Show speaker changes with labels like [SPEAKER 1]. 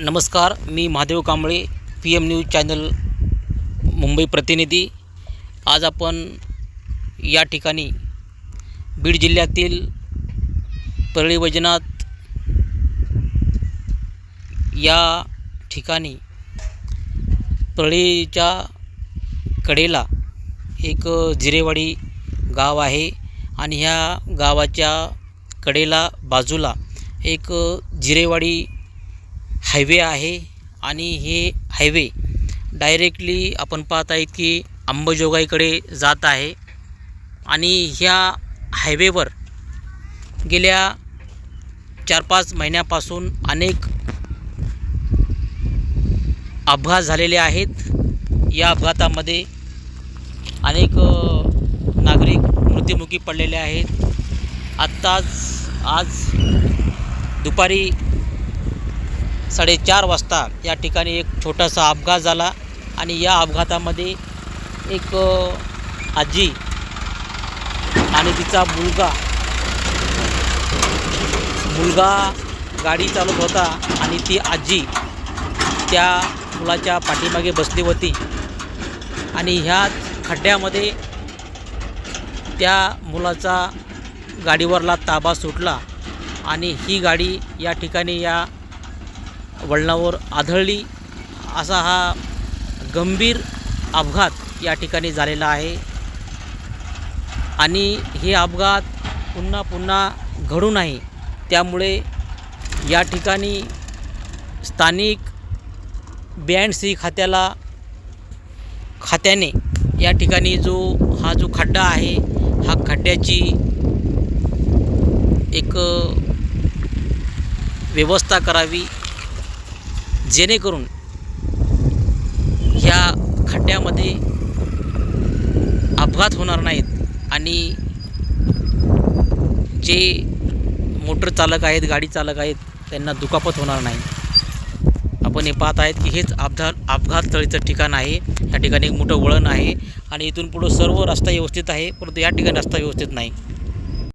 [SPEAKER 1] नमस्कार मी Mahadev Kamble P M news channel Mumbai प्रतिनिधी. आज आपण या ठिकाणी बीड जिल्ह्यातील परळी वैजनाथ या ठिकाणी परळीच्या कडेला एक जिरेवाडी गाव आहे आणि ह्या गावाच्या कडेला बाजूला एक जिरेवाडी हायवे आहे आणि हे हायवे डायरेक्टली आपण पाहत आहेत की अंबाजोगाईकडे जात आहे. आणि ह्या हायवेवर गेल्या चार पाच महिन्यापासून अनेक अपघात झालेले आहेत. या अपघातामध्ये अनेक नागरिक मृत्युमुखी पडलेले आहेत. आत्ताच आज दुपारी साडेचार वाजता या ठिकाणी एक छोटासा अपघात झाला आणि या अपघातामध्ये एक आजी आणि तिचा मुलगा मुलगा गाडी चालवत होता आणि ती आजी त्या मुलाच्या पाठीमागे बसली होती. आणि ह्या खड्ड्यामध्ये त्या मुलाचा गाडीवरला ताबा सुटला आणि ही गाडी या ठिकाणी या वळणावर आदळली असा हा गंभीर अपघात या ठिकाणी झालेला आहे. आणि हे अपघात पुन्हा पुन्हा घडू नये त्यामुळे या ठिकाणी स्थानिक बी सी खात्याला खात्याने या ठिकाणी जो हा जो खड्डा आहे हा खड्ड्याची एक व्यवस्था करावी. जेणेकरून ह्या खड्ड्यामध्ये अपघात होणार नाहीत आणि जे मोटर चालक आहेत गाडी चालक आहेत त्यांना दुखापत होणार नाही. आपण हे पाहत आहेत की हेच अपघात अपघात स्थळीचं ठिकाण आहे. या ठिकाणी एक मोठं वळण आहे आणि इथून पुढं सर्व रस्ता व्यवस्थित आहे परंतु या ठिकाणी रस्ता व्यवस्थित नाही.